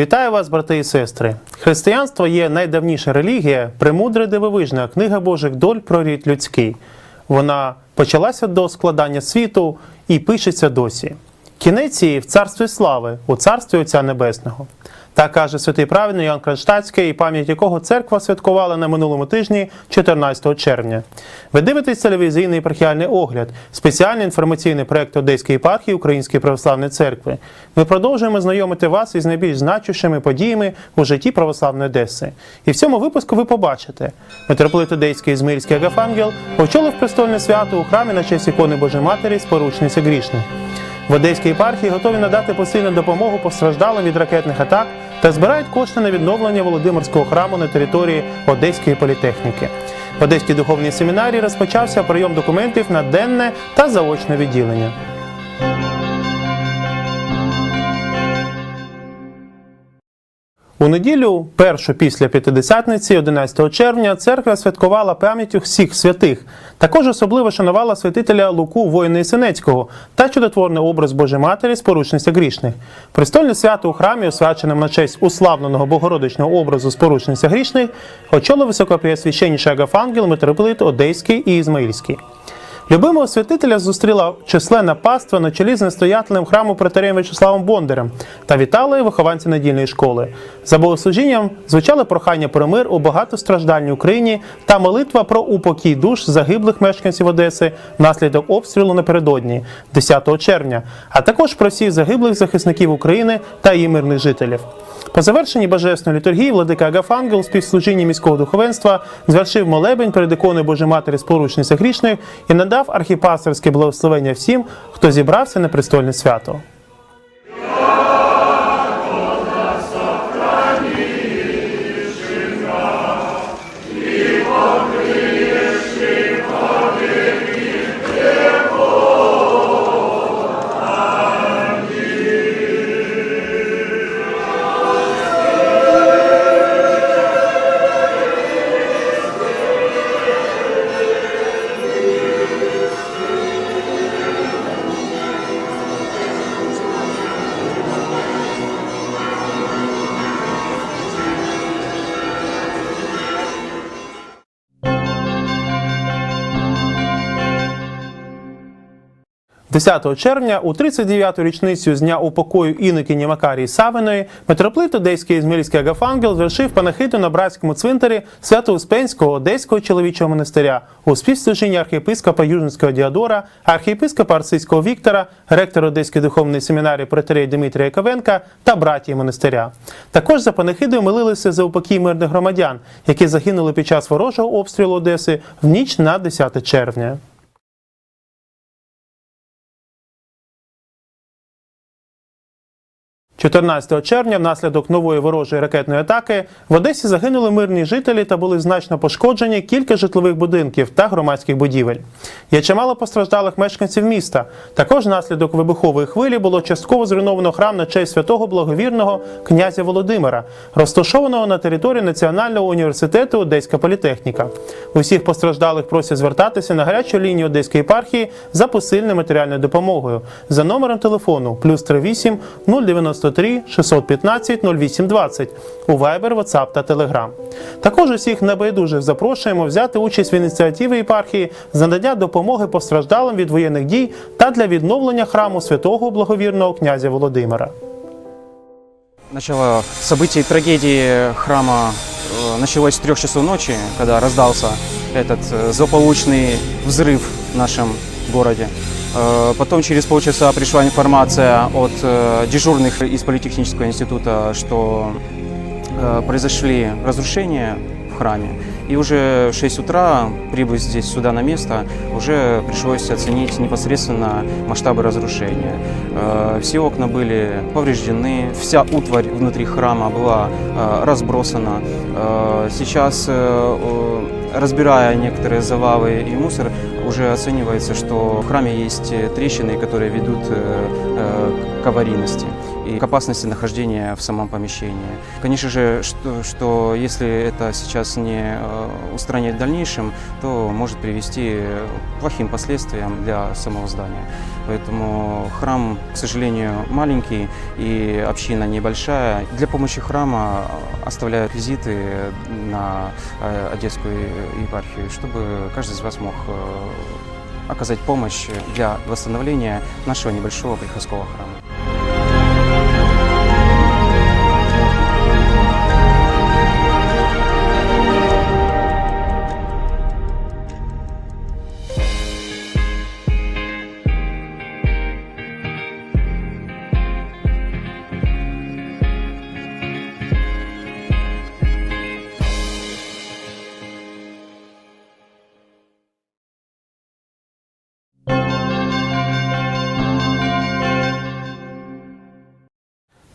Вітаю вас, брати і сестри! Християнство є найдавніша релігія, премудра дивовижна книга Божих доль про рід людський. Вона почалася до складання світу і пишеться досі. Кінець її в царстві слави, у царстві Отця Небесного. Так каже святий праведний Ян Кронштадтський, пам'ять якого церква святкувала на минулому тижні, 14 червня. Ви дивитесь телевізійний епархіальний огляд, спеціальний інформаційний проект Одеської єпархії Української православної церкви. Ми продовжуємо знайомити вас із найбільш значущими подіями у житті православної Одеси. І в цьому випуску ви побачите, митрополит Одеський Ізмирський Агафангел очолив престольне свято у храмі на честь ікони Божої Матері споручниці грішних. В Одеській єпархії готові надати посильну допомогу постраждалим від ракетних атак та збирають кошти на відновлення Володимирського храму на території Одеської політехніки. В Одеській духовній семінарії розпочався прийом документів на денне та заочне відділення. У неділю, першу після П'ятидесятниці, 11 червня, церква святкувала пам'яттю всіх святих. Також особливо шанувала святителя Луку воїна Ісенецького та чудотворний образ Божої Матері з поручниця грішних. Престольне свято у храмі, освяченим на честь уславленого богородичного образу з поручниця грішних, очолив високопреосвященніший Агафангел, митрополит Одеський і Ізмаїльський. Любимого святителя зустріла численна паства на чолі з настоятелем храму протереєм Вячеславом Бондарем та вітали вихованці недільної школи. За богослужінням звучали прохання про мир у багатостраждальній Україні та молитва про упокій душ загиблих мешканців Одеси внаслідок обстрілу напередодні, 10 червня, а також про всіх загиблих захисників України та її мирних жителів. По завершенні божественної літургії владика Агафангел співслужіння міського духовенства звершив молебень перед іконою Божої Матері споручниця грішних і надав архіпастерське благословення всім, хто зібрався на престольне свято. – 10 червня, у 39-ту річницю з дня упокою інокині Макарії Савиної, митрополит Одеський Ізмірський Агафангел звершив панахиду на братському цвинтарі Свято-Успенського Одеського чоловічого монастиря у співслужінні архієпископа Южинського Діадора, архієпископа Арцизького Віктора, ректора Одеської духовної семінарії протерея Дмитрія Яковенка та братії монастиря. Також за панахидою молилися за упокій мирних громадян, які загинули під час ворожого обстрілу Одеси в ніч на 10 червня. – 14 червня внаслідок нової ворожої ракетної атаки в Одесі загинули мирні жителі та були значно пошкоджені кілька житлових будинків та громадських будівель. Є чимало постраждалих мешканців міста. Також внаслідок вибухової хвилі було частково зруйновано храм на честь святого благовірного князя Володимира, розташованого на території Національного університету Одеська політехніка. Усіх постраждалих просять звертатися на гарячу лінію Одеської єпархії за посильною матеріальною допомогою за номером телефону плюс 38 093 615 0820 у Viber, WhatsApp та Telegram. Також усіх небайдужих запрошуємо взяти участь в ініціативі єпархії з надання допомоги постраждалим від воєнних дій та для відновлення храму святого благовірного князя Володимира. Начало событий трагедии храма э, началось с трех часов ночи, когда раздался этот э, злополучный взрыв в нашем городе. Э, Потом через полчаса пришла информация от э, дежурных из Политехнического института, что э, произошли разрушения в храме. И уже в 6 утра, прибыв здесь сюда на место, уже пришлось оценить непосредственно масштабы разрушения. Все окна были повреждены, вся утварь внутри храма была разбросана. Сейчас, разбирая некоторые завалы и мусор, уже оценивается, что в храме есть э, трещины, которые ведут э, э, к аварийности. И к опасности нахождения в самом помещении. Конечно же, что, что если это сейчас не э, устранить в дальнейшем, то может привести к плохим последствиям для самого здания. Поэтому храм, к сожалению, маленький и община небольшая. Для помощи храма оставляют визиты на э, Одесскую епархию, чтобы каждый из вас мог э, оказать помощь для восстановления нашего небольшого приходского храма. –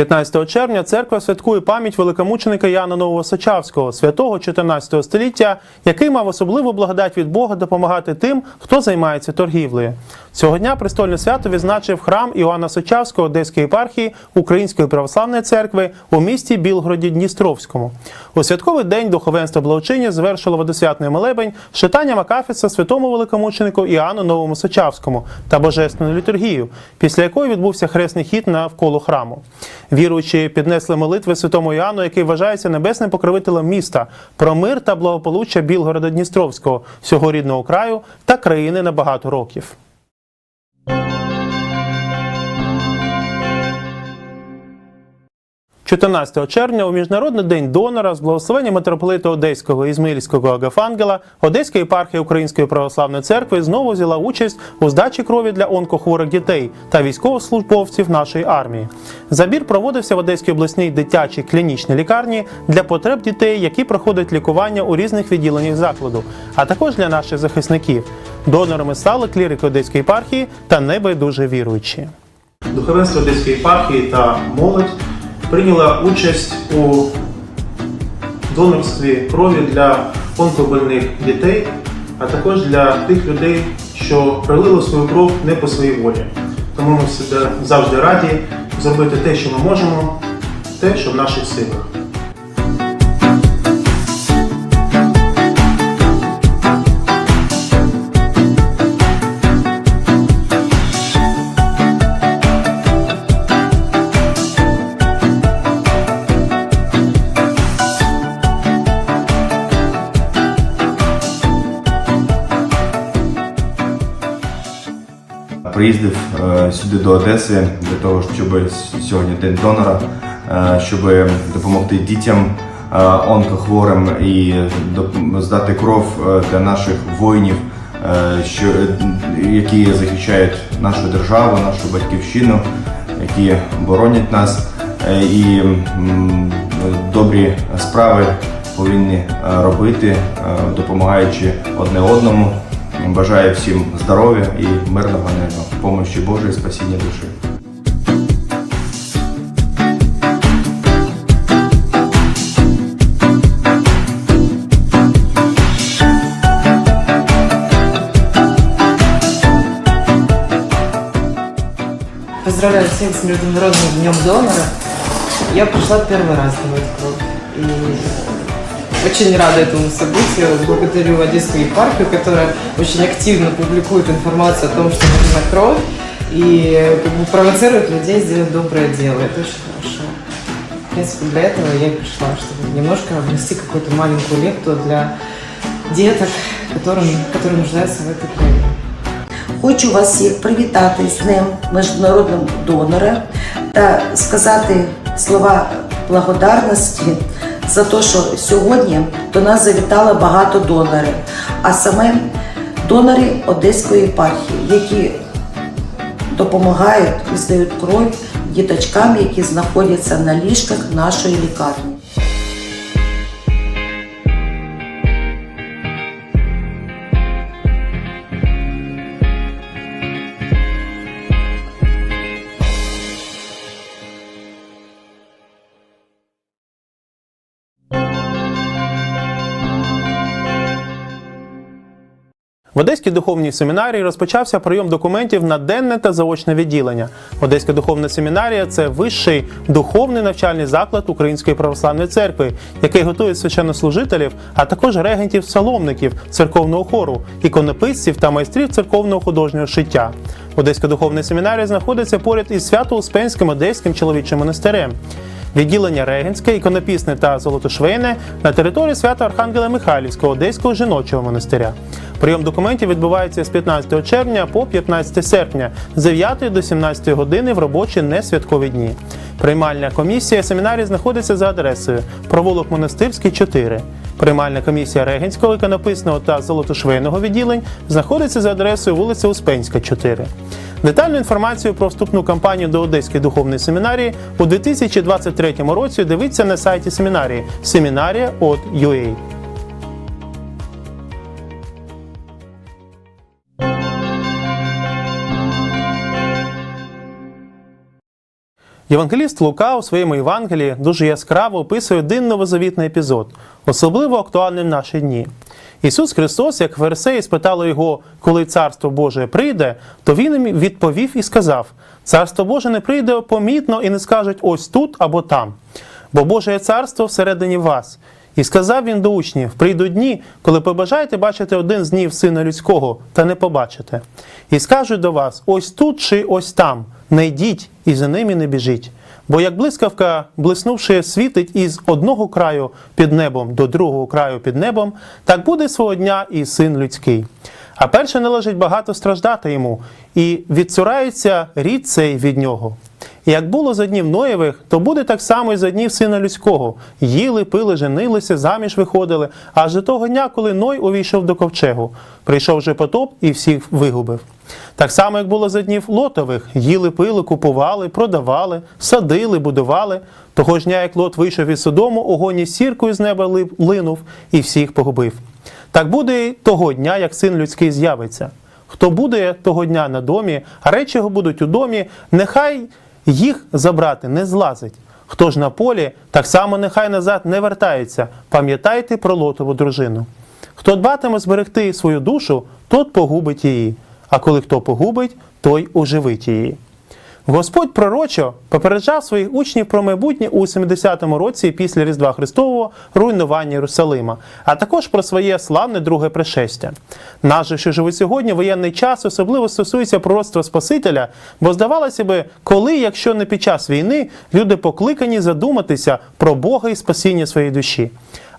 15 червня церква святкує пам'ять великомученика Яна Новосочавського, святого 14 століття, який мав особливу благодать від Бога допомагати тим, хто займається торгівлею. Цього дня престольне свято відзначив храм Іоанна Сочавського Одеської єпархії Української православної церкви у місті Білгороді Дністровському. У святковий день духовенство благочиння звершило водосвятний молебень з читанням акафіса святому великомученику Іоанну Новому Сочавському та божественну літургію, після якої відбувся хресний хід навколо храму. Віруючі піднесли молитви святому Іоанну, який вважається небесним покровителем міста, про мир та благополуччя Білгорода Дністровського, всього рідного краю та країни на багато років. – 14 червня у Міжнародний день донора з благословення митрополита Одеського Ізмаїльського Агафангела Одеська єпархія Української православної церкви знову взяла участь у здачі крові для онкохворих дітей та військовослужбовців нашої армії. Забір проводився в Одеській обласній дитячій клінічній лікарні для потреб дітей, які проходять лікування у різних відділеннях закладу, а також для наших захисників. Донорами стали клірики Одеської єпархії та небайдужі віруючі. Духовенство Одеської єпархії та молодь прийняла участь у донорстві крові для онкобольних дітей, а також для тих людей, що пролили свою кров не по своїй волі. Тому ми завжди раді зробити те, що ми можемо, те, що в наших силах. Приїздив е, сюди до Одеси для того, щоб сьогодні день донора, е, щоб допомогти дітям е, онкохворим і здати кров для наших воїнів, що, які захищають нашу державу, нашу батьківщину, які боронять нас. І добрі справи повинні робити, допомагаючи одне одному. Бажаю всім здоров'я і мирного неба, помощі Божої, спасіння душі. Поздравляю всех с Международным днем донора. Я пришла первый раз давать кровь. И очень рада этому событию. Благодарю Одесскую епархию, которая очень активно публикует информацию о том, что нужна кровь. И как бы провоцирует людей сделать доброе дело. Это очень хорошо. В принципе, для этого я и пришла, чтобы немножко внести какую-то маленькую лепту для деток, которым, которые нуждаются в этой крови. Хочу вас всіх привітати з Днем Міжнародного донора та сказати слова благодарності за те, що сьогодні до нас завітало багато донорів, а саме донори Одеської єпархії, які допомагають і здають кров діточкам, які знаходяться на ліжках нашої лікарні. В Одеській духовній семінарії розпочався прийом документів на денне та заочне відділення. Одеська духовна семінарія це вищий духовний навчальний заклад Української православної церкви, який готує священнослужителів, а також регентів псаломників церковного хору, іконописців та майстрів церковного художнього шиття. Одеська духовна семінарія знаходиться поряд із Свято-Успенським Одеським чоловічим монастирем. Відділення Регенське, іконопісне та золотошвейне на території свято Архангела Михайлівського Одеського жіночого монастиря. Прийом документів відбувається з 15 червня по 15 серпня з 9 до 17 години в робочі несвяткові дні. Приймальна комісія семінарії знаходиться за адресою провулок Монастирський 4. Приймальна комісія Регенського іконописного та золотошвейного відділень знаходиться за адресою вулиця Успенська 4. Детальну інформацію про вступну кампанію до Одеської духовної семінарії у 2023 році дивіться на сайті семінарії seminaria.ua. Євангеліст Лука у своєму Євангелії дуже яскраво описує один новозавітний епізод, особливо актуальний в наші дні. Ісус Христос, як фарисеї спитали його, коли царство Боже прийде, то він їм відповів і сказав: Царство Боже не прийде помітно і не скажуть ось тут або там, бо Боже царство всередині вас. І сказав він до учнів: прийдуть дні, коли побажаєте бачити один з днів сина людського, та не побачите. І скажуть до вас: ось тут чи ось там, не йдіть і за ними не біжіть. Бо як блискавка, блиснувши, світить із одного краю під небом до другого краю під небом, так буде свого дня і син людський. А перше належить багато страждати йому, і відцурається рід цей від нього. І як було за днів Ноєвих, то буде так само і за днів сина людського. Їли, пили, женилися, заміж виходили, аж до того дня, коли Ной увійшов до ковчегу. Прийшов же потоп і всіх вигубив. Так само, як було за днів Лотових, їли, пили, купували, продавали, садили, будували. Того ж дня, як Лот вийшов із Содому, огонь із сіркою з неба линув і всіх погубив. Так буде й того дня, як син людський з'явиться. Хто буде того дня на домі, а речі його будуть у домі, нехай їх забрати не злазить. Хто ж на полі, так само нехай назад не вертається. Пам'ятайте про лотову дружину. Хто дбатиме зберегти свою душу, тот погубить її. А коли хто погубить, той оживить її. Господь пророчо попереджав своїх учнів про майбутнє у 70-му році після Різдва Христового руйнування Єрусалима, а також про своє славне друге пришестя. Наш же, що живе сьогодні, воєнний час особливо стосується пророцтва Спасителя, бо здавалося би, коли, якщо не під час війни, люди покликані задуматися про Бога і спасіння своєї душі.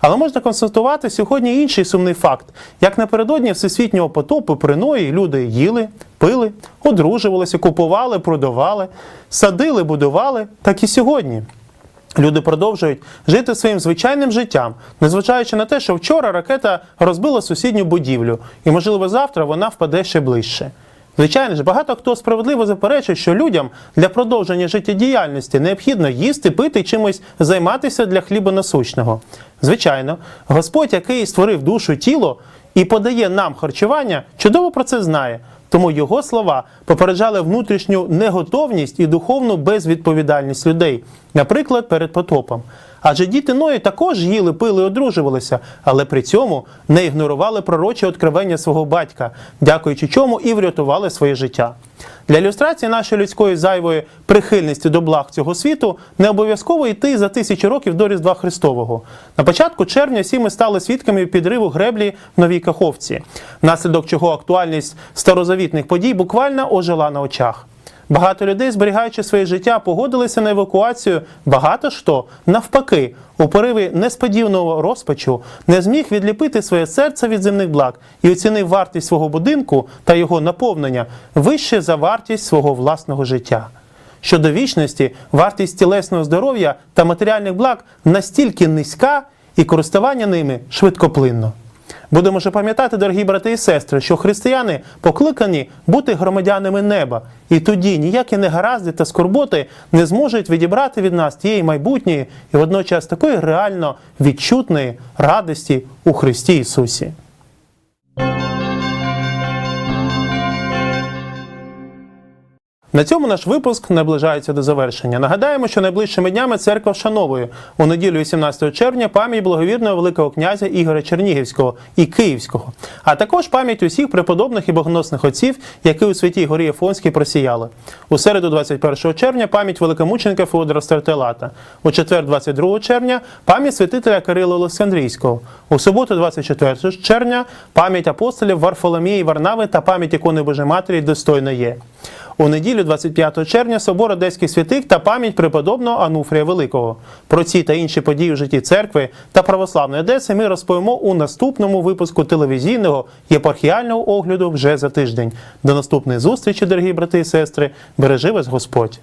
Але можна констатувати сьогодні інший сумний факт: як напередодні всесвітнього потопу при Ної люди їли, пили, одружувалися, купували, продавали, садили, будували, так і сьогодні. Люди продовжують жити своїм звичайним життям, незважаючи на те, що вчора ракета розбила сусідню будівлю, і, можливо, завтра вона впаде ще ближче. Звичайно ж, багато хто справедливо заперечує, що людям для продовження життєдіяльності необхідно їсти, пити чимось займатися для хліба насущного. Звичайно, Господь, який створив душу тіло і подає нам харчування, чудово про це знає. Тому його слова попереджали внутрішню неготовність і духовну безвідповідальність людей, наприклад, перед потопом. Адже діти Ної також їли, пили, одружувалися, але при цьому не ігнорували пророче откровення свого батька, дякуючи чому і врятували своє життя. Для ілюстрації нашої людської зайвої прихильності до благ цього світу не обов'язково йти за тисячі років до Різдва Христового. На початку червня всі ми стали свідками підриву греблі в Новій Каховці, внаслідок чого актуальність старозавітних подій буквально ожила на очах. Багато людей, зберігаючи своє життя, погодилися на евакуацію. Багато хто, навпаки, у пориві несподіваного розпачу не зміг відліпити своє серце від земних благ і оцінив вартість свого будинку та його наповнення вище за вартість свого власного життя. Щодо вічності, вартість тілесного здоров'я та матеріальних благ настільки низька, і користування ними швидкоплинно. Будемо ж пам'ятати, дорогі брати і сестри, що християни покликані бути громадянами неба, і тоді ніякі негаразди та скорботи не зможуть відібрати від нас тієї майбутньої і водночас такої реально відчутної радості у Христі Ісусі. На цьому наш випуск наближається до завершення. Нагадаємо, що найближчими днями церква вшановує у неділю 18 червня пам'ять благовірного великого князя Ігоря Чернігівського і Київського, а також пам'ять усіх преподобних і богоносних отців, які у святій горі Ефонській просіяли. У середу, 21 червня, пам'ять великомученика Феодора Стартелата. У четвер, 22 червня, пам'ять святителя Кирила Олександрійського. У суботу, 24 червня, пам'ять апостолів Варфоломії Варнави та пам'ять ікони Божої Матері достойно є. У неділю 25 червня собор Одеських святих та пам'ять преподобного Ануфрія Великого. Про ці та інші події в житті церкви та православної Одеси ми розповімо у наступному випуску телевізійного єпархіального огляду вже за тиждень. До наступної зустрічі, дорогі брати і сестри. Бережи вас Господь!